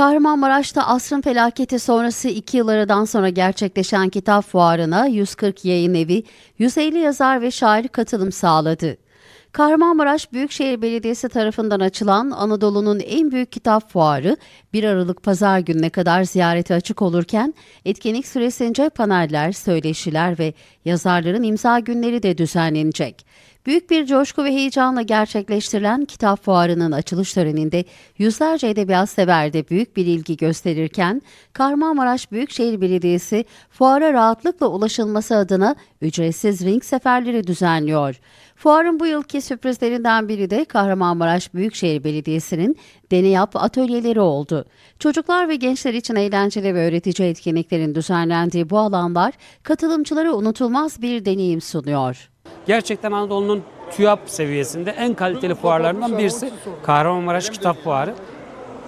Kahramanmaraş'ta asrın felaketi sonrası iki yıl aradan sonra gerçekleşen kitap fuarına 140 yayın evi, 150 yazar ve şair katılım sağladı. Kahramanmaraş Büyükşehir Belediyesi tarafından açılan Anadolu'nun en büyük kitap fuarı 1 Aralık Pazar gününe kadar ziyarete açık olurken etkinlik süresince paneller, söyleşiler ve yazarların imza günleri de düzenlenecek. Büyük bir coşku ve heyecanla gerçekleştirilen kitap fuarının açılış töreninde yüzlerce edebiyat sever de büyük bir ilgi gösterirken Kahramanmaraş Büyükşehir Belediyesi fuara rahatlıkla ulaşılması adına ücretsiz ring seferleri düzenliyor. Fuarın bu yılki sürprizlerinden biri de Kahramanmaraş Büyükşehir Belediyesi'nin Deneyap atölyeleri oldu. Çocuklar ve gençler için eğlenceli ve öğretici etkinliklerin düzenlendiği bu alanlar katılımcılara unutulmaz bir deneyim sunuyor. Gerçekten Anadolu'nun TÜYAP seviyesinde en kaliteli fuarlarından birisi Kahramanmaraş Kitap Fuarı.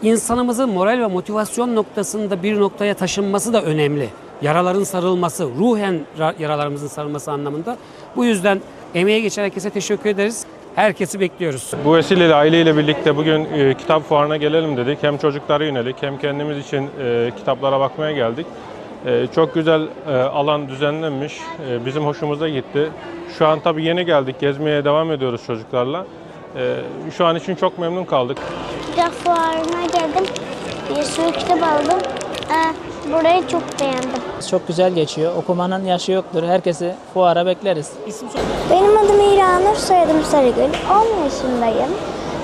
İnsanımızın moral ve motivasyon noktasında bir noktaya taşınması da önemli. Yaraların sarılması, ruhen ra- yaralarımızın sarılması anlamında. Bu yüzden emeğe geçen herkese teşekkür ederiz. Herkesi bekliyoruz. Bu vesileyle aileyle birlikte bugün e, kitap fuarına gelelim dedik. Hem çocuklara yönelik hem kendimiz için e, kitaplara bakmaya geldik. E, çok güzel e, alan düzenlenmiş. E, bizim hoşumuza gitti. Şu an tabii yeni geldik. Gezmeye devam ediyoruz çocuklarla. E, şu an için çok memnun kaldık. Kitap fuarına geldim. Bir sürü kitap aldım. Ee, burayı çok beğendim. Çok güzel geçiyor. Okumanın yaşı yoktur. Herkesi fuara bekleriz. Benim adım İranur, soyadım Sarıgül. 10 yaşındayım.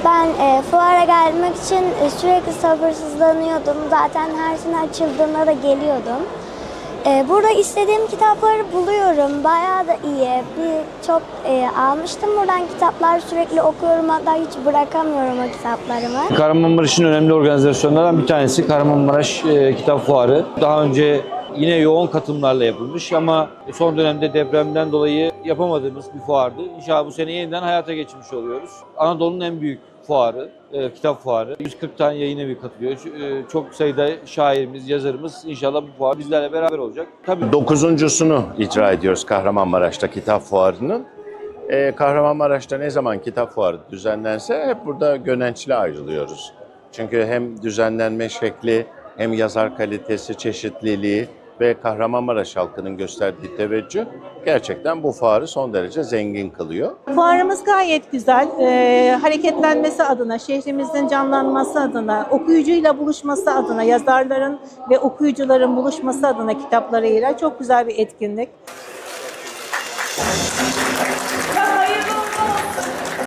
Ben e, fuara gelmek için e, sürekli sabırsızlanıyordum. Zaten her sene açıldığında da geliyordum. E, burada istediğim kitapları buluyorum. Bayağı da iyi. Bir çok e, almıştım buradan kitaplar. Sürekli okuyorum hatta hiç bırakamıyorum o kitaplarımı. Kahramanmaraş'ın önemli organizasyonlarından bir tanesi Kahramanmaraş e, Kitap Fuarı. Daha önce yine yoğun katılımlarla yapılmış ama son dönemde depremden dolayı yapamadığımız bir fuardı. İnşallah bu sene yeniden hayata geçirmiş oluyoruz. Anadolu'nun en büyük fuarı, e, kitap fuarı. 140 tane yayın evi katılıyor. E, çok sayıda şairimiz, yazarımız inşallah bu fuar bizlerle beraber olacak. Tabii Dokuzuncusunu icra ediyoruz Kahramanmaraş'ta kitap fuarının. Ee, Kahramanmaraş'ta ne zaman kitap fuarı düzenlense hep burada Gönenç'le ayrılıyoruz. Çünkü hem düzenlenme şekli hem yazar kalitesi, çeşitliliği ve Kahramanmaraş halkının gösterdiği teveccüh gerçekten bu fuarı son derece zengin kılıyor. Fuarımız gayet güzel. Ee, hareketlenmesi adına, şehrimizin canlanması adına, okuyucuyla buluşması adına, yazarların ve okuyucuların buluşması adına kitaplarıyla çok güzel bir etkinlik.